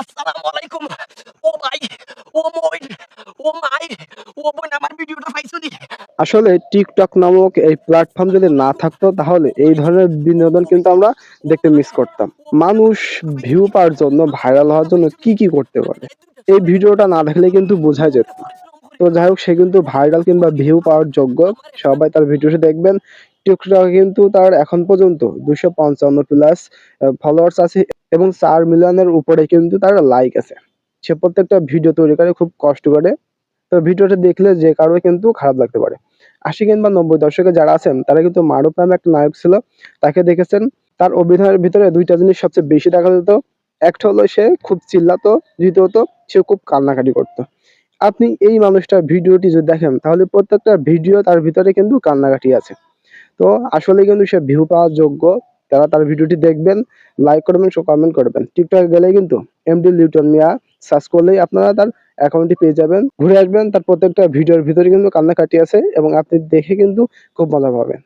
আসসালামু আলাইকুম ও ভাই, ও মইন ও মাই, ও আমার ভিডিওটা পাইছো নি? আসলে টিকটক নামক এই প্ল্যাটফর্ম যদি না থাকতো, তাহলে এই ধরনের বিনোদন কিন্তু আমরা দেখতে মিস করতাম। মানুষ ভিউ পাওয়ার জন্য ভাইরাল হওয়ার জন্য কি কি করতে পারে? এই ভিডিওটা না দেখলে কিন্তু বোঝা যেত তো যাই হোক, সে কিন্তু ভাইরাল কিংবা ভিউ পাওয়ার যোগ্য। সবাই তার ভিডিওটি দেখবেন। টিকটকে কিন্তু তার এখন পর্যন্ত দুশো প্লাস ফলোয়ার্স আছে। এবং চার মিলিয়নের উপরে কিন্তু তার লাইক আছে। সে প্রত্যেকটা ভিডিও তৈরি করে খুব কষ্ট করে। তো ভিডিওটা দেখলে যে কারও কিন্তু খারাপ লাগতে পারে। আশি কিংবা নব্বই দশকে যারা আছেন, তারা কিন্তু মারুফ নামে একটা নায়ক ছিল, তাকে দেখেছেন। তার অভিনয়ের ভিতরে দুইটা জিনিস সবচেয়ে বেশি দেখা যেত। একটা হলো সে খুব চিল্লাতো দ্বিতীয়ত সে খুব কান্নাকাটি করতো। আপনি এই মানুষটার ভিডিওটি যদি দেখেন, তাহলে প্রত্যেকটা ভিডিও তার ভিতরে কিন্তু কান্নাকাটি আছে। তো আসলে কিন্তু সে ভিউ পাওয়ার যোগ্য। তারা তার ভিডিওটি দেখবেন লাইক করবেন, সব কমেন্ট করবেন। টিকটকে গেলে কিন্তু এমডি লিউটন মিয়া সার্চ করলেই আপনারা তার অ্যাকাউন্টটি পেয়ে যাবেন। ঘুরে আসবেন, তার প্রত্যেকটা ভিডিওর ভিতরে কিন্তু কান্নাকাটি আছে এবং আপনি দেখে কিন্তু খুব মজা পাবেন।